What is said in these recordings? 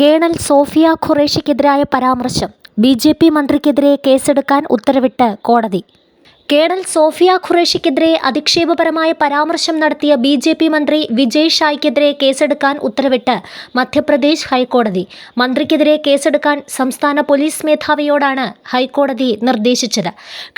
Colonel Sophia ഖുറേഷിക്കെതിരായ പരാമർശം B J P മന്ത്രിക്കെതിരെ കേസെടുക്കാൻ ഉത്തരവിട്ട് കോടതി. കേണൽ സോഫിയ ഖുറേഷിക്കെതിരെ അധിക്ഷേപപരമായ പരാമർശം നടത്തിയ ബി ജെ പി മന്ത്രി വിജയ് ഷായ്ക്കെതിരെ കേസെടുക്കാൻ ഉത്തരവിട്ട് മധ്യപ്രദേശ് ഹൈക്കോടതി. മന്ത്രിക്കെതിരെ കേസെടുക്കാൻ സംസ്ഥാന പോലീസ് മേധാവിയോടാണ് ഹൈക്കോടതി നിർദ്ദേശിച്ചത്.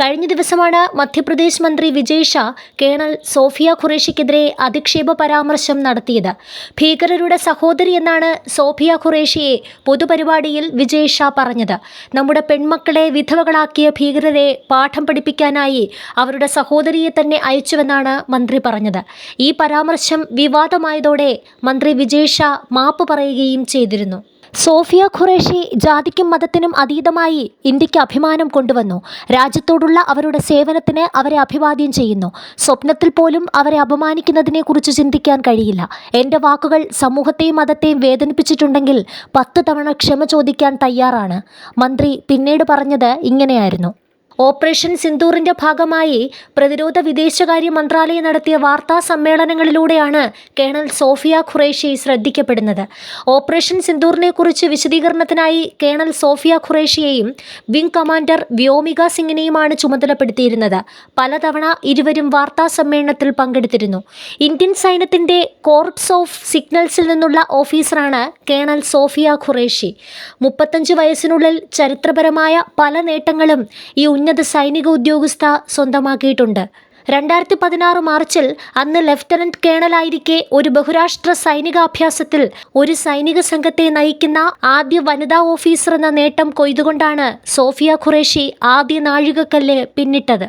കഴിഞ്ഞ ദിവസമാണ് മധ്യപ്രദേശ് മന്ത്രി വിജയ് ഷാ കേണൽ സോഫിയ ഖുറേഷിക്കെതിരെ അധിക്ഷേപ പരാമർശം നടത്തിയത്. ഭീകരരുടെ സഹോദരി എന്നാണ് സോഫിയ ഖുറേഷിയെ പൊതുപരിപാടിയിൽ വിജയ് ഷാ പറഞ്ഞത്. നമ്മുടെ പെൺമക്കളെ വിധവകളാക്കിയ ഭീകരരെ പാഠം പഠിപ്പിക്കാനായി അവരുടെ സഹോദരിയെ തന്നെ അയച്ചുവെന്നാണ് മന്ത്രി പറഞ്ഞത്. ഈ പരാമർശം വിവാദമായതോടെ മന്ത്രി വിജയ് ഷാ മാപ്പ് പറയുകയും ചെയ്തിരുന്നു. സോഫിയ ഖുറേഷി ജാതിക്കും മതത്തിനും അതീതമായി ഇന്ത്യയ്ക്ക് അഭിമാനം കൊണ്ടുവന്നു. രാജ്യത്തോടുള്ള അവരുടെ സേവനത്തിന് അവരെ അഭിവാദ്യം ചെയ്യുന്നു. സ്വപ്നത്തിൽ പോലും അവരെ അപമാനിക്കുന്നതിനെക്കുറിച്ച് ചിന്തിക്കാൻ കഴിയില്ല. എന്റെ വാക്കുകൾ സമൂഹത്തെയും മതത്തെയും വേദനിപ്പിച്ചിട്ടുണ്ടെങ്കിൽ പത്ത് തവണ ക്ഷമ ചോദിക്കാൻ തയ്യാറാണ്. മന്ത്രി പിന്നീട് പറഞ്ഞത് ഇങ്ങനെയായിരുന്നു. ഓപ്പറേഷൻ സിന്ദൂറിന്റെ ഭാഗമായി പ്രതിരോധ വിദേശകാര്യ മന്ത്രാലയം നടത്തിയ വാർത്താ സമ്മേളനങ്ങളിലൂടെയാണ് കേണൽ സോഫിയ ഖുറേഷി ശ്രദ്ധിക്കപ്പെടുന്നത്. ഓപ്പറേഷൻ സിന്ദൂറിനെ കുറിച്ച് വിശദീകരണത്തിനായി കേണൽ സോഫിയ ഖുറേഷിയെയും വിംഗ് കമാൻഡർ വ്യോമിക സിംഗിനെയുമാണ് ചുമതലപ്പെടുത്തിയിരുന്നത്. പലതവണ ഇരുവരും വാർത്താ സമ്മേളനത്തിൽ പങ്കെടുത്തിരുന്നു. ഇന്ത്യൻ സൈന്യത്തിന്റെ കോർപ്സ് ഓഫ് സിഗ്നൽസിൽ നിന്നുള്ള ഓഫീസറാണ് കേണൽ സോഫിയ ഖുറേഷി. മുപ്പത്തഞ്ച് വയസ്സിനുള്ളിൽ ചരിത്രപരമായ പല നേട്ടങ്ങളും ഈ ഉന്നത സൈനിക ഉദ്യോഗസ്ഥ സ്വന്തമാക്കിയിട്ടുണ്ട്. രണ്ടായിരത്തി പതിനാറ് മാർച്ചിൽ അന്ന് ലഫ്റ്റനന്റ് കേണലായിരിക്കെ ഒരു ബഹുരാഷ്ട്ര സൈനികാഭ്യാസത്തിൽ ഒരു സൈനിക സംഘത്തെ നയിക്കുന്ന ആദ്യ വനിതാ ഓഫീസർ എന്ന നേട്ടം കൊയ്തുകൊണ്ടാണ് സോഫിയ ഖുറേഷി ആദ്യ നാഴികക്കല്ല് പിന്നിട്ടത്.